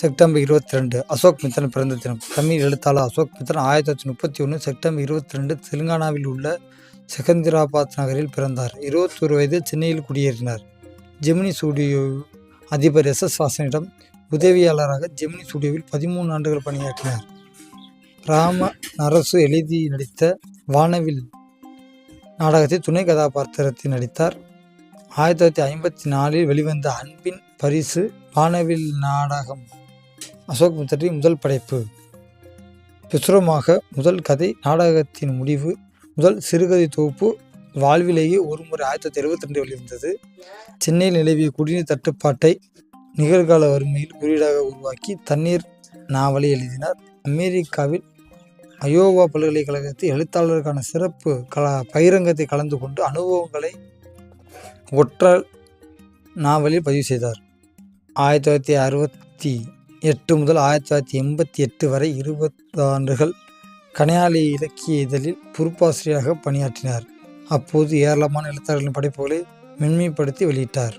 September இருபத்தி ரெண்டு அசோக் மித்தன் பிறந்த தினம். தமிழ் எழுத்தாளர் அசோக் மித்தன் ஆயிரத்தி தொள்ளாயிரத்தி முப்பத்தி ஒன்று செப்டம்பர் இருபத்தி ரெண்டு தெலுங்கானாவில் உள்ள செகந்திராபாத் நகரில் பிறந்தார். இருபத்தொரு வயதில் சென்னையில் குடியேறினார். ஜெமினி ஸ்டுடியோ அதிபர் எஸ் எஸ் வாசனிடம் உதவியாளராக ஜெமினி ஸ்டுடியோவில் பதிமூணு ஆண்டுகள் பணியாற்றினார். ராம நரசு எழுதி நடித்த வானவில் நாடகத்தில் துணை கதாபாத்திரத்தில் நடித்தார். ஆயிரத்தி தொள்ளாயிரத்தி ஐம்பத்தி நாலில் வெளிவந்த அன்பின் பரிசு வானவில் நாடகம். அசோக் மித்தரின் முதல் படைப்பு. விசுரமாக முதல் கதை நாடகத்தின் முடிவு முதல் சிறுகதை தொகுப்பு வாழ்விலேயே ஒருமுறை ஆயிரத்தி தொள்ளாயிரத்தி எழுபத்தி ரெண்டு வெளிவந்தது சென்னையில் நிலவிய குடிநீர் தட்டுப்பாட்டை நிகழ்கால வறுமையில் குறியீடாக உருவாக்கி தண்ணீர் நாவலை எழுதினார். அமெரிக்காவில் அயோவா பல்கலைக்கழகத்தில் எழுத்தாளருக்கான சிறப்பு கல பகிரங்கத்தை கலந்து கொண்டு அனுபவங்களை ஒற்றால் நாவலில் பதிவு செய்தார். ஆயிரத்தி தொள்ளாயிரத்தி அறுபத்தி எட்டு முதல் ஆயிரத்தி தொள்ளாயிரத்தி எண்பத்தி எட்டு வரை இருபது ஆண்டுகள் கனையாளி இலக்கிய இதழில் பொறுப்பாசிரியராக பணியாற்றினார். அப்போது ஏராளமான எழுத்தாளர்களின் படைப்புகளை மென்மைப்படுத்தி வெளியிட்டார்.